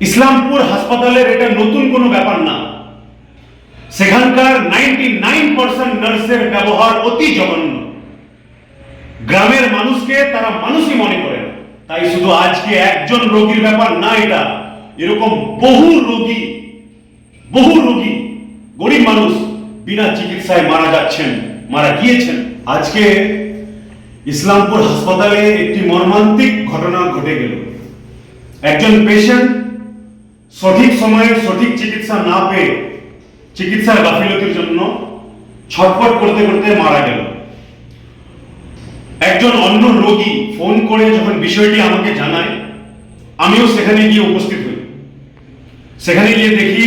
ইসলামপুর হাসপাতালের এটা নতুন কোনো ব্যাপার না। সেখানকার নাইনটি নাইন পার্সেন্ট নার্সের ব্যবহার অতি জঘন্য। গ্রামের মানুষকে তারা মানুষই মনে করে। তাই শুধু আজকে একজন রোগীর ব্যাপার না এটা। এরকম বহু রোগী বহু রোগী, গরিব মানুষ বিনা চিকিৎসায় মারা যাচ্ছেন, মারা গিয়েছেন। আজকে ইসলামপুর হাসপাতালে একটি মর্মান্তিক ঘটনা ঘটে গেল। একজন পেশেন্ট সঠিক সময়ে সঠিক চিকিৎসা না পেয়ে চিকিৎসার গাফিলতির জন্য ছটফট করতে করতে মারা গেল। একজন অন্য রোগী ফোন করে যখন বিষয়টি আমাকে জানায়, আমিও সেখানে গিয়ে উপস্থিত হই। সেখানে গিয়ে দেখি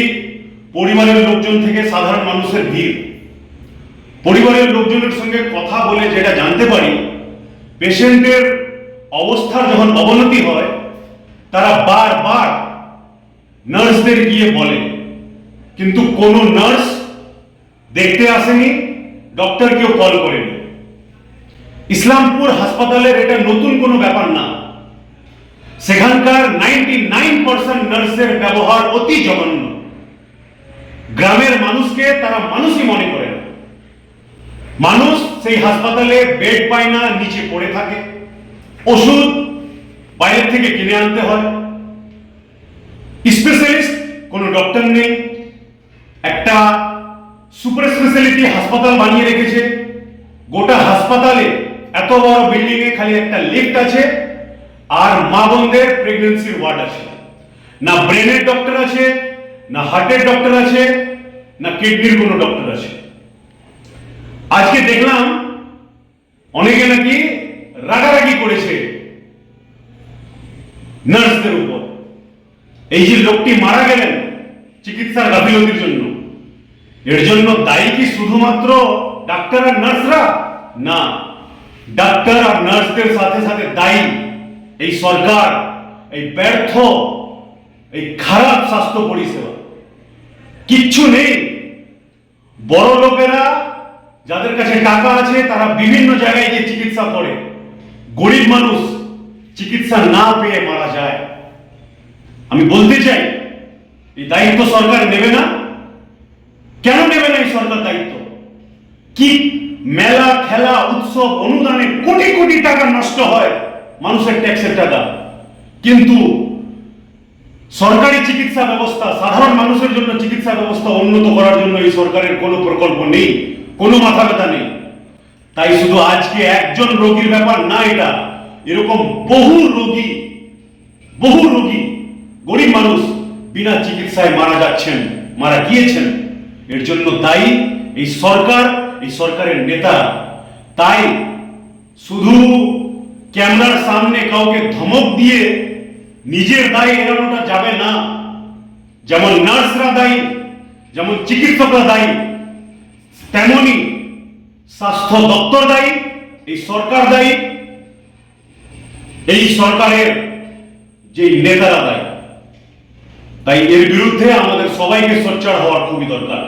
পরিবারের লোকজন থেকে সাধারণ মানুষের ভিড়। পরিবারের লোকজনের সঙ্গে কথা বলে যেটা জানতে পারি, পেশেন্টের অবস্থার যখন অবনতি হয়, তারা বারবার নার্সদের গিয়ে বলে। কিন্তু কোনো নার্স দেখতে আসেনি, ডক্টরকেও কল করেনি। ইসলামপুর হাসপাতালের এটা নতুন কোনো ব্যাপার না। সেখানকার নাইনটি নাইন পার্সেন্ট নার্সের ব্যবহার অতি জঘন্য। গ্রামের মানুষকে তারা মানুষই মনে করে না। মানুষ সেই হাসপাতালে বেড পায় না, নিচে পড়ে থাকে। ওষুধ বাইরের থেকে কিনে আনতে হয়। স্পেশালিস্ট কোনো ডক্টর নেই। একটা সুপার স্পেশালিটি হাসপাতাল বানিয়ে রেখেছে। গোটা হাসপাতালে এত বড় বিল্ডিং এ খালি একটা লিফট আছে আর মা বোনদের প্রেগনেন্সির ওয়ার্ড আছে। না ব্রেনের ডক্টর আছে, না হার্টের ডক্টর আছে, না কিডনির কোনো ডক্টর আছে। আজকে দেখলাম অনেকে নাকি এই যে লোকটি মারা গেলেন চিকিৎসার গাফিলতির জন্য, এর জন্য দায়ী কি শুধুমাত্র ডাক্তার আর নার্সরা? না, ডাক্তার আর নার্সদের সাথে সাথে দায়ী এই সরকার, এই ব্যর্থ, এই খারাপ স্বাস্থ্য পরিষেবা। কিচ্ছু নেই। বড় লোকেরা যাদের কাছে টাকা আছে, তারা বিভিন্ন জায়গায় গিয়ে চিকিৎসা করে। গরিব মানুষ চিকিৎসা না পেয়ে মারা যায়। আমি বলতে চাই, এই দায়িত্ব সরকার নেবে না? কেন নেবে না এই সরকার দায়িত্ব? কি মেলা, খেলা, উৎসব, অনুদানে কোটি কোটি টাকা নষ্ট হয় মানুষের ট্যাক্সের টাকা? কিন্তু সরকারি চিকিৎসা ব্যবস্থা, সাধারণ মানুষের জন্য চিকিৎসা ব্যবস্থা উন্নত করার জন্য এই সরকারের কোনো প্রকল্প নেই, কোনো মাথা ব্যথা নেই। তাই শুধু আজকে একজন রোগীর ব্যাপার না এটা, এরকম বহু রোগী বহু রোগী গরিব মানুষ বিনা চিকিৎসায় মারা যাচ্ছেন, মারা গিয়েছেন। এর জন্য দায়ী এই সরকার, এই সরকারের নেতা। তাই শুধু ক্যামেরার সামনে কাউকে ধমক দিয়ে নিজের দায় এড়ানোটা যাবে না। যেমন নার্সরা দায়ী, যেমন চিকিৎসকরা দায়ী, তেমনি স্বাস্থ্য দপ্তর দায়ী, এই সরকার দায়ী। এই সরকারের যে নেতারা দায়ী তাই এর বিরুদ্ধে আমাদের সবাইকে সোচ্চার হওয়ার খুবই দরকার।